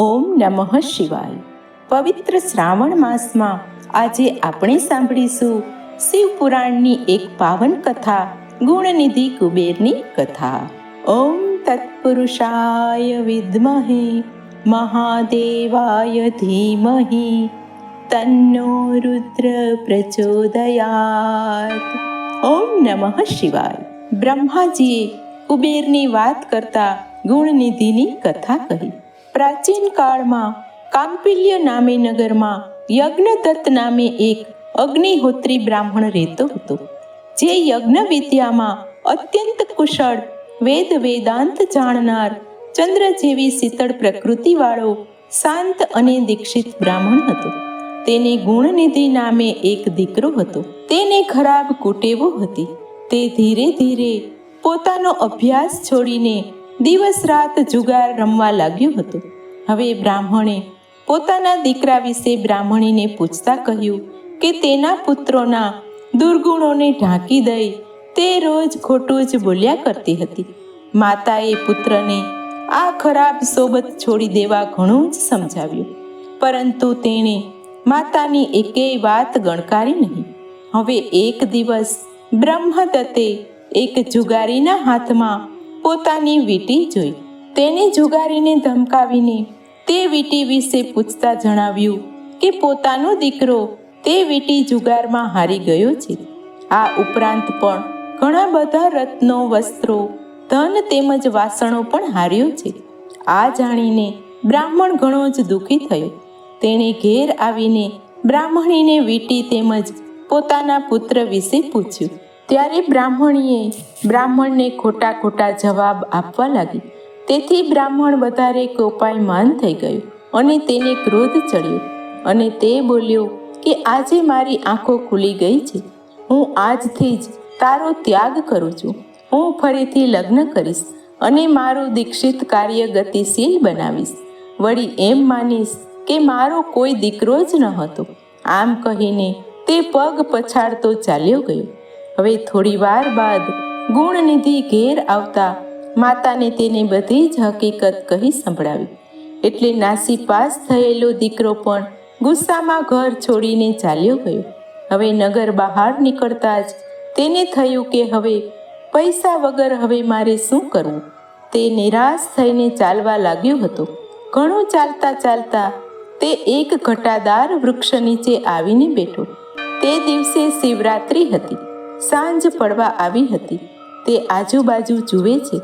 ઓમ નમઃ શિવાય. પવિત્ર શ્રાવણ માસમાં આજે આપણે સાંભળીશું શિવ પુરાણની એક પાવન કથા, ગુણનિધિ કુબેરની કથા. ઓમ તત્પુરુષાય વિદ્મહે, મહાદેવાય ધીમહિ, તન્નો રુદ્ર પ્રચોદયાત. ઓમ નમઃ શિવાય. બ્રહ્માજીએ કુબેરની વાત કરતા ગુણનિધિની કથા કહી. પ્રાચીન કાળમાં કાંપિલ્ય નામે નગરમાં યજ્ઞદત્ત નામે એક અગ્નિહોત્રી બ્રાહ્મણ રહેતો હતો. જે યજ્ઞ વિદ્યામાં અત્યંત કુશળ, વેદ વેદાંત જાણનાર, ચંદ્ર જેવી શીતળ પ્રકૃતિવાળો, શાંત અને દીક્ષિત બ્રાહ્મણ હતો. તેને ગુણનિધિ નામે એક દીકરો હતો. તેને ખરાબ કુટેવો હતી. તે ધીરે ધીરે પોતાનો અભ્યાસ છોડીને દિવસ રાત જુગાર રમવા લાગ્યું હતું. હવે બ્રાહ્મણે પોતાના દીકરા વિશે બ્રાહ્મણીને પૂછતા કહ્યું કે તેના પુત્રોના દુર્ગુણોને ઢાંકી દઈ તે રોજ ખોટું જ બોલ્યા કરતી હતી. માતાએ પુત્રને આ ખરાબ સોબત છોડી દેવા ઘણું જ સમજાવ્યું. પરંતુ તેણે માતાની એકેય વાત ગણકારી નહીં. હવે એક દિવસ બ્રહ્મદત્તે એક જુગારીના હાથમાં પોતાની વીટી જોઈ. તેને જુગારીને ધમકાવીને તે વીટી વિશે પૂછતા જણાવ્યું કે, પોતાનો દીકરો તે વીટી જુગારમાં હારી ગયો છે. આ ઉપરાંત પણ ઘણા બધા રત્નો, વસ્ત્રો, ધન તેમજ વાસણો પણ હાર્યો છે. આ જાણીને બ્રાહ્મણ ઘણો જ દુઃખી થયો. તેણે ઘેર આવીને બ્રાહ્મણીને વીટી તેમજ પોતાના પુત્ર વિશે પૂછ્યું. ત્યારે બ્રાહ્મણીએ બ્રાહ્મણને ખોટા ખોટા જવાબ આપવા લાગી. તેથી બ્રાહ્મણ વધારે કોપાયમાન થઈ ગયું અને તેને ક્રોધ ચડ્યો અને તે બોલ્યો કે આજે મારી આંખો ખુલી ગઈ છે. હું આજથી જ તારો ત્યાગ કરું છું. હું ફરીથી લગ્ન કરીશ અને મારું દીક્ષિત કાર્ય ગતિશીલ બનાવીશ. વળી એમ માનીશ કે મારો કોઈ દીકરો જ ન હતો. આમ કહીને તે પગ પછાડતો ચાલ્યો ગયો. હવે થોડી વાર બાદ ગુણનિધિ ઘેર આવતા માતાને તેને બધી જ હકીકત કહી સંભળાવી. એટલે નાસી પાસ થયેલો દીકરો પણ ગુસ્સામાં ઘર છોડીને ચાલ્યો ગયો. હવે નગર બહાર નીકળતા જ તેને થયું કે હવે પૈસા વગર હવે મારે શું કરવું? તે નિરાશ થઈને ચાલવા લાગ્યો હતો. ઘણું ચાલતા ચાલતા તે એક ઘટાદાર વૃક્ષ નીચે આવીને બેઠો. તે દિવસે શિવરાત્રિ હતી. સાંજ પડવા આવી હતી. તે આજુબાજુ જુએ છે,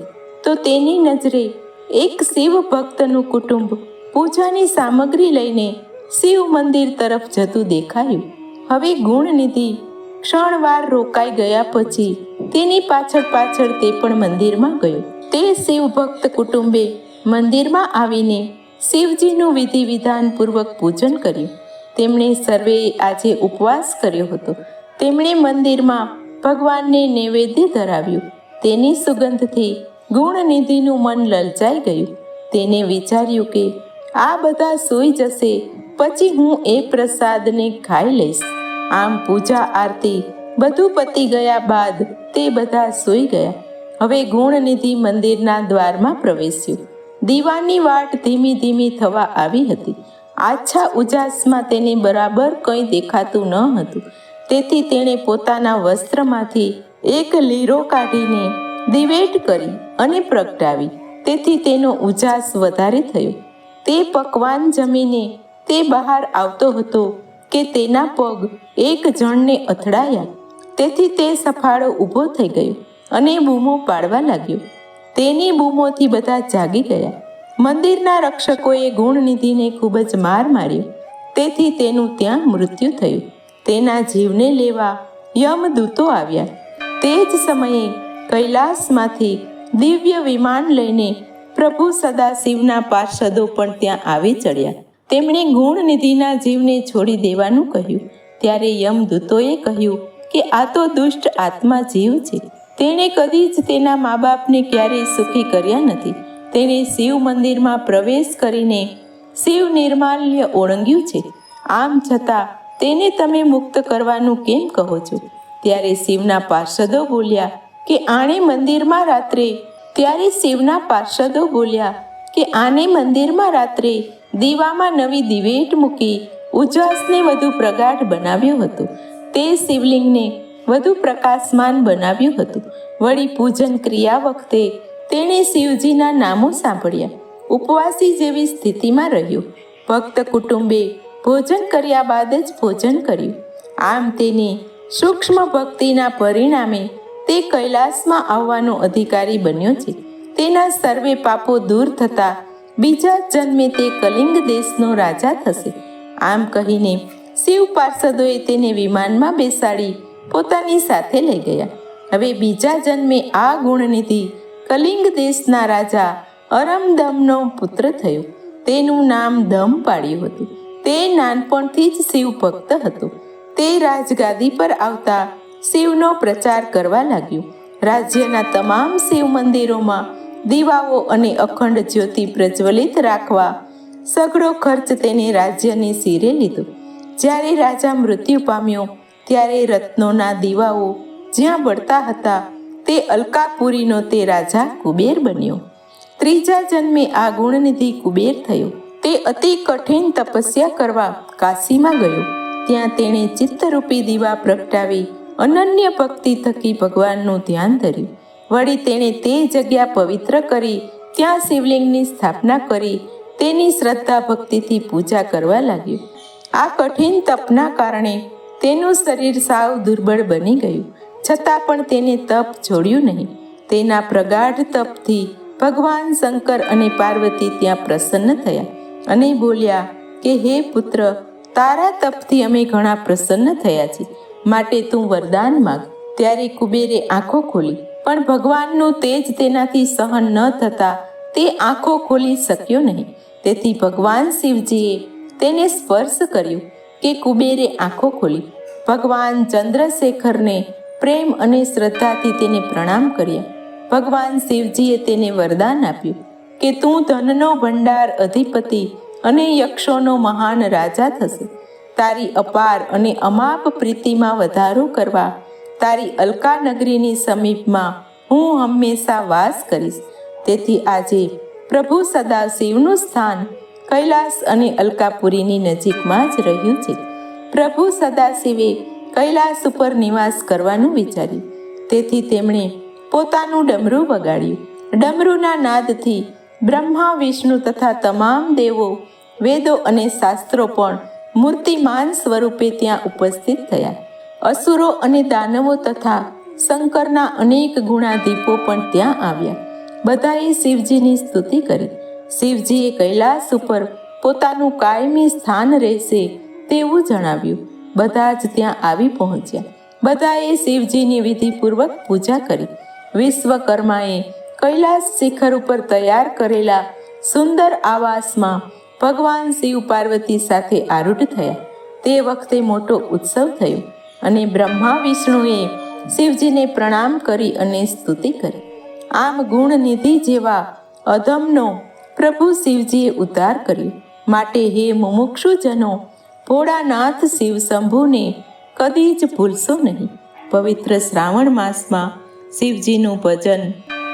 તો તેની નજરે એક શિવ ભક્તનું કુટુંબ પૂજાની સામગ્રી લઈને શિવ મંદિર તરફ જતું દેખાયું. હવે ગુણનિધિ ક્ષણવાર રોકાઈ ગયા પછી તેની પાછળ પાછળ તે પણ મંદિરમાં ગયો. તે શિવ ભક્ત કુટુંબે મંદિરમાં આવીને શિવજીનું વિધિ વિધાનપૂર્વક પૂજન કર્યું. તેમણે સર્વે આજે ઉપવાસ કર્યો હતો. તેમણે મંદિરમાં ભગવાનને નૈવેદ્ય ધરાવ્યું. તેની સુગંધથી ગુણનિધિનું મન લલચાઈ ગયું. તેને વિચાર્યું કે આ બધા સૂઈ જશે, પછી હું એ પ્રસાદને ખાઈ લઈશ. આમ પૂજા આરતી બધું પતી ગયા બાદ તે બધા સૂઈ ગયા. હવે ગુણનિધિ મંદિરના દ્વારમાં પ્રવેશ્યું. દીવાની વાટ ધીમી ધીમી થવા આવી હતી. આછા ઉજાસમાં તેને બરાબર કંઈ દેખાતું ન હતું. તેથી તેણે પોતાના વસ્ત્રમાંથી એક લીરો કાઢીને દિવેટ કરી અને પ્રગટાવી. તેથી તેનો ઉજાસ વધારે થયો. તે પકવાન જમીને તે બહાર આવતો હતો કે તેના પગ એક જણને અથડાયા. તેથી તે સફાળો ઊભો થઈ ગયો અને બૂમો પાડવા લાગ્યો. તેની બૂમોથી બધા જાગી ગયા. મંદિરના રક્ષકોએ ગુણનિધિને ખૂબ જ માર માર્યો. તેથી તેનું ત્યાં મૃત્યુ થયું. તેના જીવને લેવા યમદૂતો આવ્યા. તે જ સમયે કૈલાસમાંથી દિવ્ય વિમાન લઈને પ્રભુ સદાશિવના પાર્ષદો પણ ત્યાં આવી ચડ્યા. તેમણે ગુણનિધિના જીવને છોડી દેવાનું કહ્યું. ત્યારે યમદૂતોએ કહ્યું કે આ તો દુષ્ટ આત્મા જીવ છે. તેણે કદી જ તેના મા બાપને ક્યારેય સુખી કર્યા નથી. તેણે શિવ મંદિરમાં પ્રવેશ કરીને શિવ નિર્માલ્ય ઓળંગ્યું છે. આમ છતાં તેને તમે મુક્ત કરવાનું કેમ કહો છો? ત્યારે શિવના પાર્ષદો બોલ્યા કે આણે મંદિરમાં રાત્રે, ત્યારે શિવના પાર્ષદો બોલ્યા કે આને મંદિરમાં રાત્રે દીવામાં નવી દિવેટ મૂકી ઉજ્વાસને વધુ પ્રગાઢ બનાવ્યો હતો. તે શિવલિંગને વધુ પ્રકાશમાન બનાવ્યું હતું. વળી પૂજન ક્રિયા વખતે તેણે શિવજીના નામો સાંભળ્યા. ઉપવાસી જેવી સ્થિતિમાં રહ્યો. ભક્ત કુટુંબે ભોજન કર્યા બાદ જ ભોજન કર્યું. આમ તેને સૂક્ષ્મ ભક્તિના પરિણામે તે કૈલાસમાં આવવાનો અધિકારી બન્યો છે. તેના સર્વે પાપો દૂર થતા બીજા જન્મે તે કલિંગ દેશનો રાજા થશે. આમ કહીને શિવ પાર્ષદોએ તેને વિમાનમાં બેસાડી પોતાની સાથે લઈ ગયા. હવે બીજા જન્મે આ ગુણનિધિ કલિંગ દેશના રાજા અરમદમનો પુત્ર થયો. તેનું નામ દમ પાડ્યું હતું. તે નાનપણથી જ શિવ ભક્ત હતો. તે રાજગાદી પર આવતા શિવનો પ્રચાર કરવા લાગ્યો. રાજ્યના તમામ શિવ મંદિરોમાં દીવાઓ અને અખંડ જ્યોતિ પ્રજ્વલિત રાખવા સઘળો ખર્ચ તેને રાજ્યને શિરે લીધો. જ્યારે રાજા મૃત્યુ પામ્યો, ત્યારે રત્નોના દીવાઓ જ્યાં બળતા હતા તે અલકાપુરીનો તે રાજા કુબેર બન્યો. ત્રીજા જન્મે આ ગુણનિધિ કુબેર થયો. તે અતિ કઠિન તપસ્યા કરવા કાશીમાં ગયો. ત્યાં તેણે ચિત્તરૂપી દીવા પ્રગટાવી, અનન્ય ભક્તિ થકી ભગવાનનું ધ્યાન ધર્યું. વળી તેણે તે જગ્યા પવિત્ર કરી, ત્યાં શિવલિંગની સ્થાપના કરી, તેની શ્રદ્ધા ભક્તિથી પૂજા કરવા લાગ્યો. આ કઠિન તપના કારણે તેનું શરીર સાવ દુર્બળ બની ગયું. છતાં પણ તેને તપ છોડ્યું નહીં. તેના પ્રગાઢ તપથી ભગવાન શંકર અને પાર્વતી ત્યાં પ્રસન્ન થયા. અને બોલ્યા, કે હે પુત્ર, તારા તપથી અમે ઘણા પ્રસન્ન થયા છીએ. માટે તું વરદાન માગ. ત્યારે કુબેરે આંખો ખોલી. પણ ભગવાનનું તેજ તેનાથી સહન ન થતા તે આંખો ખોલી શક્યો નહીં. તેથી ભગવાન શિવજીએ તેને સ્પર્શ કર્યું કે કુબેરે આંખો ખોલી. ભગવાન ચંદ્રશેખરને પ્રેમ અને શ્રદ્ધાથી તેને પ્રણામ કર્યા. ભગવાન શિવજીએ તેને વરદાન આપ્યું. કે તું ધનનો ભંડાર અધિપતિ અને યક્ષોનો મહાન રાજા થશે. તારી અપાર અને અમાપ પ્રીતિમાં વધારો કરવા, તારી અલકા નગરીની સમીપમાં હું હંમેશા વાસ કરીશ. તેથી આજે પ્રભુ સદાશિવનું સ્થાન કૈલાસ અને અલકાપુરીની નજીકમાં જ રહ્યું છે. પ્રભુ સદાશિવે કૈલાસ ઉપર નિવાસ કરવાનું વિચાર્યું. તેથી તેમણે પોતાનું ડમરું વગાડ્યું. ડમરુના નાદથી બ્રહ્મા, વિષ્ણુ તથા તમામ દેવો, વેદો અને શાસ્ત્રો પણ મૂર્તિમાન સ્વરૂપે ત્યાં ઉપસ્થિત થયા. અસુરો અને દાનવો તથા શંકરના અનેક ગુણાદીપો પણ ત્યાં આવ્યા. બધાએ શિવજીની સ્તુતિ કરી. શિવજીએ કૈલાસ ઉપર પોતાનું કાયમી સ્થાન રહેશે તેવું જણાવ્યું. બધા જ ત્યાં આવી પહોંચ્યા. બધાએ શિવજીની વિધિપૂર્વક પૂજા કરી. વિશ્વકર્માએ કૈલાસ શિખર ઉપર તૈયાર કરેલા સુંદર આવાસમાં ભગવાન શિવ પાર્વતી સાથે આરૂઢ થયા. તે વખતે મોટો ઉત્સવ થયો અને બ્રહ્મા વિષ્ણુએ શિવજીને પ્રણામ કરી અને સ્તુતિ કરી. આમ ગુણનિધિ જેવા અધમનો પ્રભુ શિવજીએ ઉદ્ધાર કર્યો. માટે હે મુમુક્ષુજનો, ભોળાનાથ શિવ શંભુને કદી જ ભૂલશો નહીં. પવિત્ર શ્રાવણ માસમાં શિવજીનું ભજન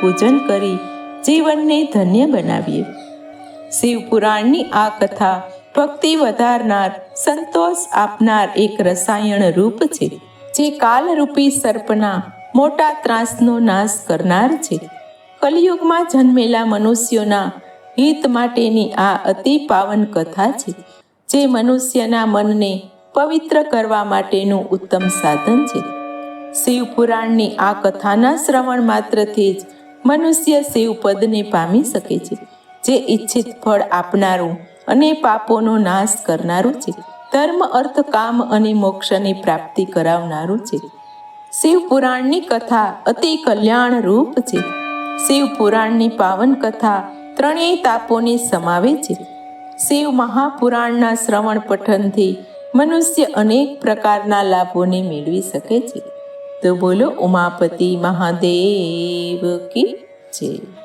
પૂજન કરી જીવનને ધન્ય બનાવીએ. શિવપુરાણની આ કથા ભક્તિ વધારનાર, સંતોષ આપનાર એક રસાયણ રૂપ છે, જે કાલરૂપી સર્પના મોટા ત્રાસનો નાશ કરનાર છે. કલિયુગમાં જન્મેલા મનુષ્યોના હિત માટેની આ અતિ પાવન કથા છે, જે મનુષ્યના મનને પવિત્ર કરવા માટેનું ઉત્તમ સાધન છે. શિવપુરાણની આ કથાના શ્રવણ માત્રથી જ મનુષ્ય શિવપદને પામી શકે છે, જે ઈચ્છિત ફળ આપનારું અને પાપોનો નાશ કરનારું છે. ધર્મ, અર્થ, કામ અને મોક્ષની પ્રાપ્તિ કરાવનારું છે. શિવ પુરાણની કથા અતિ કલ્યાણ રૂપ છે. શિવ પુરાણની પાવન કથા ત્રણેય તાપોને સમાવે છે. શિવ મહાપુરાણના શ્રવણ પઠનથી મનુષ્ય અનેક પ્રકારના લાભોને મેળવી શકે છે. તો બોલો ઉમાપતિ મહાદેવ કી જય.